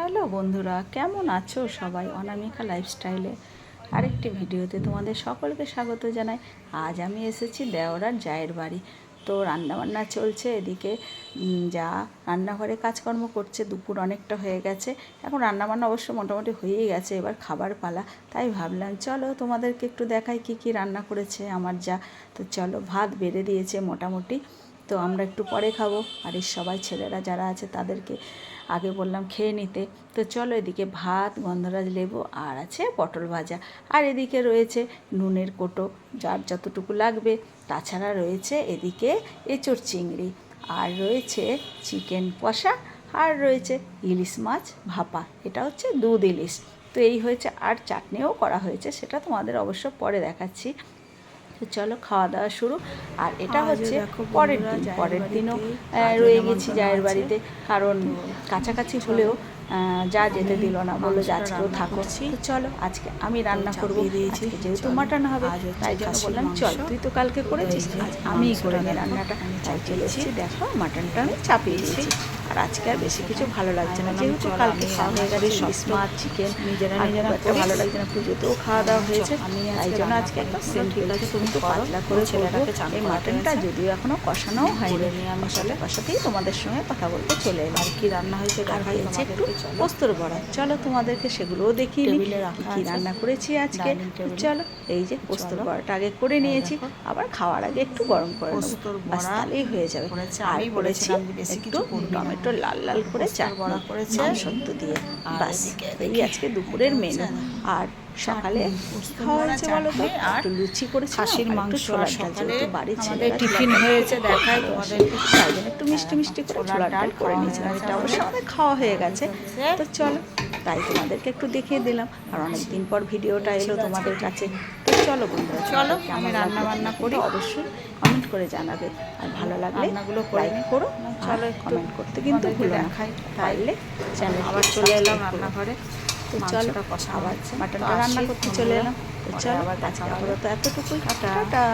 Hello বন্ধুরা, কেমন আছো সবাই? অনামিকা লাইফস্টাইলে আরেকটি ভিডিওতে তোমাদের সকলকে স্বাগত জানাই। আজ আমি এসেছি দেওরার জায়ের বাড়ি। তো রান্নাবান্না চলছে এদিকে। যা রান্নাঘরে কাজকর্ম করছে, দুপুর অনেকটা হয়ে গেছে। এখন রান্নাবান্না অবশ্য মোটামুটি হয়েই গেছে, এবার খাবার পালা। তাই ভাবলাম, চলো তোমাদেরকে একটু দেখাই কি কি রান্না করেছে আমার যা। তো চলো, ভাত বেড়ে দিয়েছে মোটামুটি। তো আমরা একটু পরে খাব। আর এর সবাই ছেলেরা যারা আছে তাদেরকে আগে বললাম খেয়ে নিতে। তো চলো এদিকে ভাত, গন্ধরাজ লেবু আর আছে পটল ভাজা। আর এদিকে রয়েছে নুনের কোটো, যার যতটুকু লাগবে। তাছাড়া রয়েছে এদিকে এঁচড় চিংড়ি। আর রয়েছে চিকেন কষা। আর রয়েছে ইলিশ মাছ ভাপা। এটা হচ্ছে দুধ ইলিশ। তো এই হয়েছে আর চাটনিও করা হয়েছে, সেটা তোমাদের অবশ্য পরে দেখাচ্ছি। তো চলো খাওয়া দাওয়া শুরু। আর এটা হচ্ছে পরের দিন পরের দিনও রয়ে গেছি জায়ের বাড়িতে কারণ কাছাকাছি হলেও যা যেতে দিল না বলল যে আজকেও থাকো। চলো আজকে আমি রান্না করব। দিয়েছি। যেহেতু মাটন হবে তাই জন্য বললাম। চল তুই তো কালকে করেছিস আমিই করে নিই রান্নাটা তাই চলে চাপিয়ে এসেছি। দিয়েছি। দেখো মাটনটা আমি চাপিয়ে দিয়েছি। আর আজকে আর বেশি কিছু ভালো লাগছে না। যেহেতু কালকে আমি খাওয়া হয়ে গেছে মাছ চিকেন নিজেরা নিজেরা। ভালো লাগছে না পুজোতেও খাওয়া দাওয়া হয়েছে। আমি তাই জন্য আজকে একটা ঠিক আছে, তুমি একটু পাতলা করে ছেলেটাকে এই মাটনটা যদিও এখনও কষানোও হয়নি আমি মশলা কষাতেই তোমাদের সঙ্গে কথা বলতে চলে এলাম। আর কি রান্না হয়েছে আর হয়েছে একটু পোস্তর বড়া। চলো তোমাদেরকে সেগুলোও দেখিয়ে নিই কি রান্না করেছি আজকে। চলো এই যে পোস্তর। বড়াটা আগে করে নিয়েছি আবার খাওয়ার আগে একটু গরম করে তাহলেই হয়ে যাবে। আর আমি বেশি একটু টমেটো লাল লাল করে চাটনি বড়া করেছে। মাংসত্ব দিয়ে। আর বাস এই আজকে দুপুরের মেনু আর সকালে আর লুচি করেছি খাসির মাংস আর সকালে আমাদের টিফিন হয়েছে, দেখাই। তাই জন্য একটু মিষ্টি মিষ্টি করে ছোলার ছোলার ডাল করে হয়ে এটা অবশ্য আমাদের। খাওয়া হয়ে গেছে। তো চলো তাই তোমাদেরকে একটু দেখিয়ে দিলাম। আর অনেক দিন পর ভিডিওটা এলো তোমাদের কাছে। তো চলো বন্ধুরা চলো, আমি রান্না বান্না করি। অবশ্যই কমেন্ট করে জানাবে। আর ভালো লাগলে রান্নাগুলো করে লাইক। করো চলো কমেন্ট করতে কিন্তু ভুলো না। দেখাই। পারলে চ্যানেল আবার চলে এলাম রান্নাঘরে। তো চলো আবার হচ্ছে। মাটনটা রান্না করতে চলে এলাম তো চলো আবার। আপাতত এতটুকুই। টাটা